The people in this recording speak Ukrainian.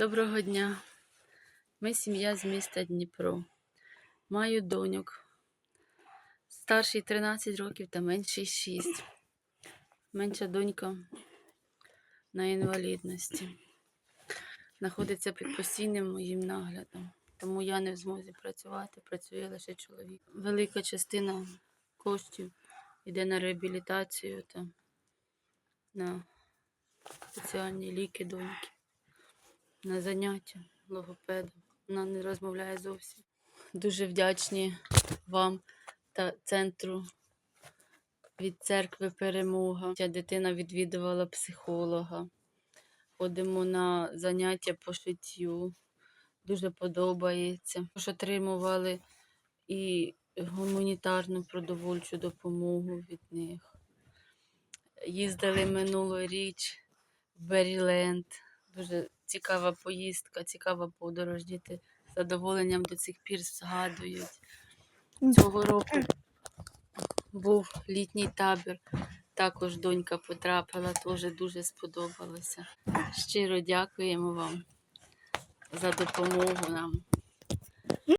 Доброго дня. Ми сім'я з міста Дніпро. Маю доньок. Старший 13 років та менший 6. Менша донька на інвалідності. Знаходиться під постійним моїм наглядом. Тому я не в змозі працювати, працює лише чоловік. Велика частина коштів йде на реабілітацію та на спеціальні ліки доньки на заняття логопедом. Вона не розмовляє зовсім. Дуже вдячні вам та центру від церкви Перемога. Ця дитина відвідувала психолога. Ходимо на заняття по шиттю. Дуже подобається. Тож отримували і гуманітарну продовольчу допомогу від них. Їздили минулоріч в Беріленд. Дуже цікава поїздка, цікава подорож. Діти з задоволенням до цих пір згадують. Цього року був літній табір. Також донька потрапила, теж дуже сподобалося. Щиро дякуємо вам за допомогу нам.